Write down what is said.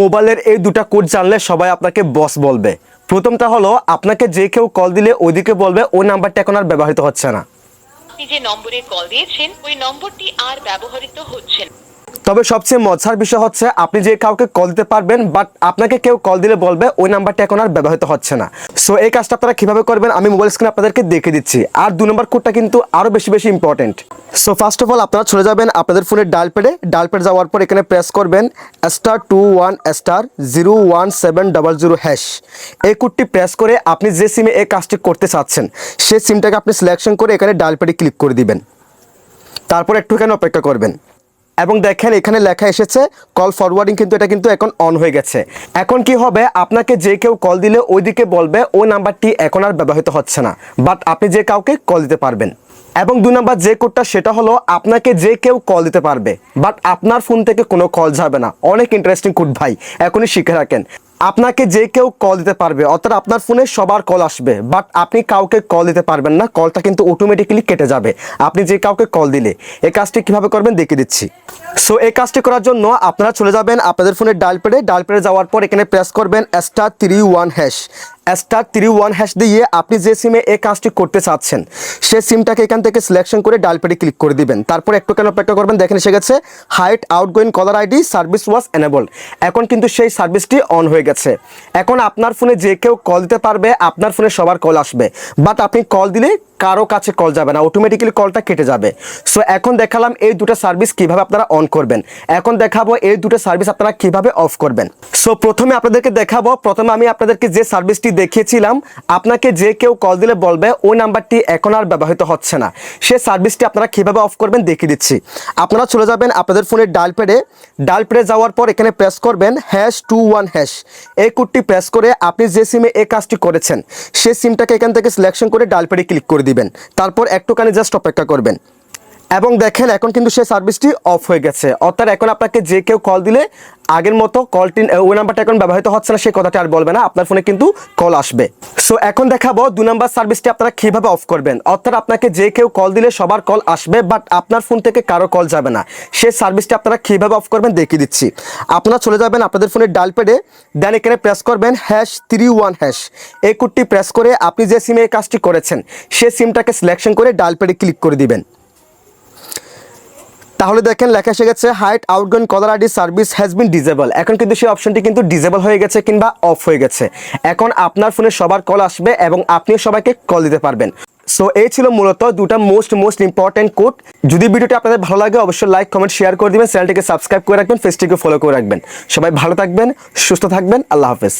মোবাইলের এই দুটা কোড জানলে সবাই আপনাকে বস বলবে। প্রথমটা হলো, আপনাকে যে কেউ কল দিলে ওইদিকে বলবে, ওই নাম্বারটা এখন আর ব্যবহৃত হচ্ছে না। আপনি যে নম্বরে কল দিয়েছেন, ওই নম্বরটি আর ব্যবহৃত হচ্ছে না। তবে সবচেয়ে মজার বিষয় হচ্ছে, আপনি যে কাউকে কল দিতে পারবেন বাট আপনাকে কেউ কল দিলে বলবে, ওই নাম্বারটা এখন আর ব্যবহৃত হচ্ছে না। সো এই কাজটা আপনারা কীভাবে করবেন, আমি মোবাইল স্ক্রিনে আপনাদেরকে দেখে দিচ্ছি। আর দু নম্বর কোডটা কিন্তু আরও বেশি বেশি important so first of all আপনারা চলে যাবেন আপনাদের ফোনের ডাল পেডে ডাল পেড যাওয়ার পর এখানে প্রেস করবেন star two one star zero one seven double zero hash এই কোডটি প্রেস করে আপনি যে সিমে এই কাজটি করতে চাচ্ছেন, সেই সিমটাকে আপনি সিলেকশন করে এখানে ডাল পেডে ক্লিক করে দিবেন। তারপর একটুখানি অপেক্ষা করবেন। এবং দেখেন এখানে লেখা এসেছে কল ফরওয়ার্ডিং কিন্তু এটা কিন্তু এখন অন হয়ে গেছে। এখন কি হবে? আপনাকে যে কেউ কল দিলে ওইদিকে বলবে, ওই নাম্বারটি এখন আর ব্যবহৃত হচ্ছে না। বাট আপনি যে কাউকে কল দিতে পারবেন। এবং দুই নাম্বার যে কোডটা সেটা হলো, আপনাকে যে কেউ কল দিতে পারবে। বাট আপনার ফোন থেকে কোনো কল যাবে না। অনেক ইন্টারেস্টিং কোড ভাই। এখনই শিখে রাখেন। আপনাকে যে কেউ কল দিতে পারবে, অর্থাৎ আপনার ফোনে সবার কল আসবে বাট আপনি কাউকে কল দিতে পারবেন না কলটা কিন্তু অটোমেটিক্যালি কেটে যাবে। আপনি যে কাউকে কল দিলে, এই কাজটি কীভাবে করবেন দেখে দিচ্ছি। সো এই কাজটি করার জন্য আপনারা চলে যাবেন আপনাদের ফোনের ডাল পেডে ডাল পেডে যাওয়ার পর এখানে প্রেস করবেন star three one hash star three one hash দিয়ে আপনি যে সিমে এই কাজটি করতে চাচ্ছেন সেই সিমটাকে এখান থেকে সিলেকশন করে ডাল পেডে ক্লিক করে দিবেন। তারপর একটু কেন অপেক্ষা করবেন? দেখেন, এসে গেছে hide outgoing caller ID service was enabled এখন কিন্তু সেই সার্ভিসটি অন হয়ে গেছে। এখন আপনার ফোনে যে কেউ কল দিতে পারবে, আপনার ফোনে সবার কল আসবে। বাট আপনি কল দিলে কারও কাছে কল যাবে না অটোমেটিক্যালি কলটা কেটে যাবে। সো এখন দেখালাম এই দুটো সার্ভিস কীভাবে আপনারা অন করবেন। এখন দেখাবো এই দুটো সার্ভিস আপনারা কীভাবে অফ করবেন। সো প্রথমে আপনাদেরকে দেখাবো, প্রথমে আমি আপনাদেরকে যে সার্ভিসটি দেখিয়েছিলাম আপনাকে যে কেউ কল দিলে বলবে, ওই নাম্বারটি এখন আর ব্যবহৃত হচ্ছে না। সে সার্ভিসটি আপনারা কীভাবে অফ করবেন দেখিয়ে দিচ্ছি। আপনারা চলে যাবেন আপনাদের ফোনের ডাল পেডে ডাল পেডে যাওয়ার পর এখানে প্রেস করবেন হ্যাশ টু ওয়ান হ্যাশ এই কোডটি প্রেস করে আপনি যে সিমে এই কাজটি করেছেন সেই সিমটাকে এখান থেকে সিলেকশন করে ডাল পেডে ক্লিক করে দিবেন। তারপর একটুখানি জাস্ট অপেক্ষা করবেন। এবং দেখেন এখন কিন্তু সেই সার্ভিসটি অফ হয়ে গেছে। অর্থাৎ এখন আপনাকে যে কেউ কল দিলে আগের মতো কলটি ওই নাম্বারটা এখন ব্যবহৃত হচ্ছে না সেই কথাটা আর বলবে না, আপনার ফোনে কিন্তু কল আসবে। সো এখন দেখাবো দু নাম্বার সার্ভিসটি আপনারা কীভাবে অফ করবেন। অর্থাৎ আপনাকে যে কেউ কল দিলে সবার কল আসবে বাট আপনার ফোন থেকে কারও কল যাবে না। সেই সার্ভিসটি আপনারা কীভাবে অফ করবেন দেখিয়ে দিচ্ছি। আপনারা চলে যাবেন আপনাদের ফোনের ডাল পেডে দেন এখানে প্রেস করবেন হ্যাশ থ্রি ওয়ান হ্যাশ এই কোডটি প্রেস করে আপনি যে সিমে কাজটি করেছেন, সেই সিমটাকে সিলেকশন করে ডাল পেডে ক্লিক করে দিবেন। তাহলে দেখেন লেখা এসে গেছে hide outgoing caller ID service has been disable এখন কিন্তু সেই অপশনটি কিন্তু ডিজেবল হয়ে গেছে কিংবা অফ হয়ে গেছে। এখন আপনার ফোনে সবার কল আসবে এবং আপনিও সবাইকে কল দিতে পারবেন। সো এই ছিল মূলত দুটা মোস্ট মোস্ট ইম্পর্টেন্ট কোড যদি ভিডিওটি আপনাদের ভালো লাগে, অবশ্যই লাইক কমেন্ট শেয়ার করে দিবেন। চ্যানেলটিকে সাবস্ক্রাইব করে রাখবেন ফেসটিকে ফলো করে রাখবেন। সবাই ভালো থাকবেন, সুস্থ থাকবেন। আল্লাহ হাফেজ।